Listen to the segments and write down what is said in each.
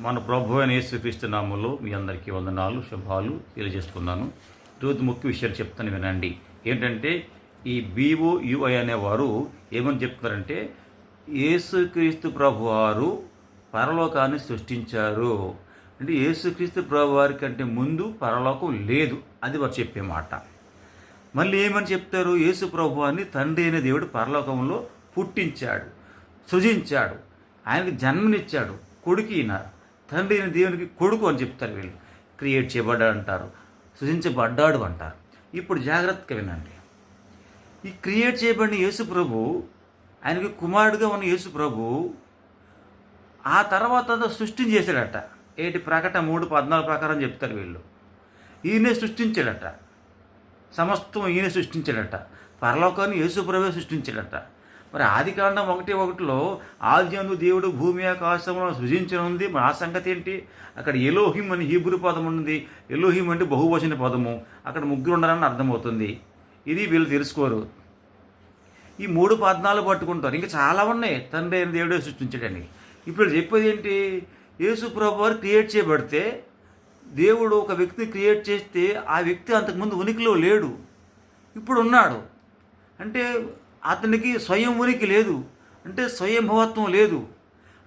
మన ప్రభు అయిన యేసుక్రీస్తు నామంలో మీ అందరికీ వందనాలు శుభాలు తెలియజేస్తున్నాను రోజు ముఖ్య విషయాలు చెప్తాను వినండి. ఏంటంటే ఈ బీఓయుఐ అనేవారు ఏమని చెప్తున్నారంటే యేసుక్రీస్తు ప్రభు వారు పరలోకాన్ని సృష్టించారు. అంటే యేసుక్రీస్తు ప్రభు వారి కంటే ముందు పరలోకం లేదు అది వారు చెప్పే మాట. మళ్ళీ ఏమని చెప్తారు? యేసు ప్రభువాన్ని తండ్రి అయిన దేవుడు పరలోకంలో పుట్టించాడు సృజించాడు. ఆయనకి జన్మనిచ్చాడు కొడుకు ఈయన తండ్రి అయిన దేవునికి కొడుకు అని చెప్తారు వీళ్ళు. క్రియేట్ చేయబడ్డాడు అంటారు సృజించబడ్డాడు అంటారు. ఇప్పుడు జాగ్రత్తగా వినండి. ఈ క్రియేట్ చేయబడిన యేసు ప్రభు ఆయనకి కుమారుడుగా ఉన్న యేసు ప్రభు ఆ తర్వాత సృష్టిని చేశాడట. ఏటి? ప్రకటన మూడు పద్నాలుగు ప్రకారం చెప్తారు వీళ్ళు. ఈయనే సృష్టించాడట. సమస్తం ఈయన సృష్టించాడట. పరలోకాన్ని యేసుప్రభే సృష్టించాడట. మరి ఆది కాండం ఒకటి ఒకటిలో ఆద్యందు దేవుడు భూమి ఆకాశంలో సృజించనుంది మరి ఆ సంగతి ఏంటి? అక్కడ ఎలోహిం అని హీబ్రూ పదం ఉంది. ఎలోహిం అంటే బహువచన పదము. అక్కడ ముగ్గురు ఉండాలని అర్థమవుతుంది. ఇది వీళ్ళు తెలుసుకోరు. ఈ మూడు పద్నాలు పట్టుకుంటారు. ఇంకా చాలా ఉన్నాయి. తండ్రి అయిన దేవుడే సృష్టించడానికి ఇప్పుడు చెప్పేది ఏంటి? యేసు ప్రభు వారు క్రియేట్ చేయబడితే దేవుడు ఒక వ్యక్తిని క్రియేట్ చేస్తే ఆ వ్యక్తి అంతకుముందు ఉనికిలో లేడు. ఇప్పుడు ఉన్నాడు. అంటే అతనికి స్వయం ఉనికి లేదు. అంటే స్వయంభవత్వం లేదు.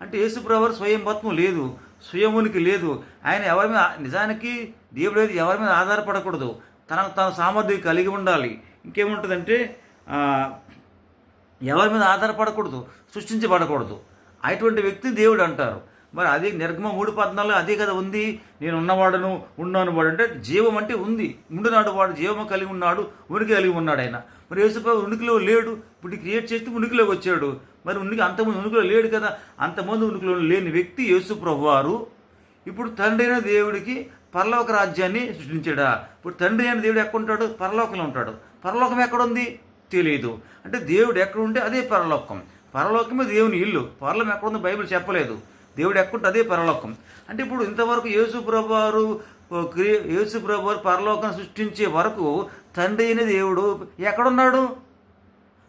అంటే యేసుప్రభు స్వయంభత్వం లేదు. స్వయం ఉనికి లేదు. ఆయన ఎవరి మీద నిజానికి దేవుడు అనేది ఎవరి మీద ఆధారపడకూడదు. తనకు తన సామర్థ్యం కలిగి ఉండాలి. ఇంకేముంటుందంటే ఎవరి మీద ఆధారపడకూడదు సృష్టించబడకూడదు. అటువంటి వ్యక్తి దేవుడు అంటారు. మరి అదే నిర్గమ మూడు పద్నాలుగు అదే కదా ఉంది. నేను ఉన్నవాడను ఉన్నాను వాడు అంటే జీవం అంటే ఉంది. ఉండునాడు వాడు జీవము కలిగి ఉన్నాడు ఉనికి కలిగి ఉన్నాడు ఆయన. మరి యేసుప్రభు ఉనికిలో లేడు. ఇప్పుడు క్రియేట్ చేస్తే ఉనికిలోకి వచ్చాడు. మరి ఉనికి అంతమంది ఉనికిలో లేడు కదా. అంతమంది ఉనికిలో లేని వ్యక్తి యేసుప్రభు వారు ఇప్పుడు తండ్రి అయిన దేవుడికి పరలోక రాజ్యాన్ని సృష్టించాడా? ఇప్పుడు తండ్రి అయిన దేవుడు ఎక్కడ ఉంటాడు? పరలోకంలో ఉంటాడు. పరలోకం ఎక్కడుంది తెలియదు అంటే దేవుడు ఎక్కడ ఉంటే అదే పరలోకం. పరలోకమే దేవుని ఇల్లు. పరలోకం ఎక్కడుందో బైబిల్ చెప్పలేదు. దేవుడు ఎక్కడుంటే అదే పరలోకం. అంటే ఇప్పుడు ఇంతవరకు యేసు ప్రభువారు క్రియ యేసు ప్రభువారు పరలోకం సృష్టించే వరకు తండ్రి అయిన దేవుడు ఎక్కడున్నాడు?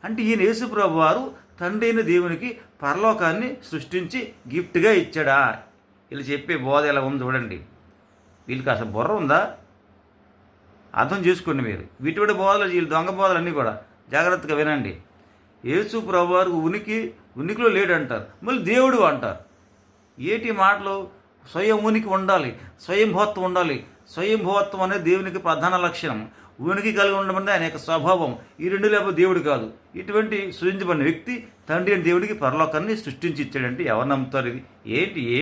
అంటే ఈయన యేసు ప్రభువారు తండ్రి అయిన దేవునికి పరలోకాన్ని సృష్టించి గిఫ్ట్గా ఇచ్చాడా? వీళ్ళు చెప్పే బోధ ఎలా ఉంది చూడండి. వీళ్ళకి అసలు బుర్ర ఉందా? అర్థం చేసుకోండి మీరు. వీటి బోధలు వీళ్ళు దొంగ బోధలు అన్నీ కూడా జాగ్రత్తగా వినండి. యేసు ప్రభువారు ఉనికి ఉనికిలో లేడంటారు. మళ్ళీ దేవుడు అంటారు. ఏటి మాటలు స్వయం ఉనికి ఉండాలి స్వయంభవత్వం ఉండాలి. స్వయంభవత్వం అనేది దేవునికి ప్రధాన లక్షణం. ఉనికి కలిగి ఉండడం అనేది ఆయన యొక్క స్వభావం. ఈ రెండు లేకపోతే దేవుడు కాదు. ఇటువంటి సృజించబడిన వ్యక్తి తండ్రి అని దేవుడికి పరలోకాన్ని సృష్టించి ఇచ్చాడంటే ఎవరు నమ్ముతారు ఇది? ఏంటి? ఏ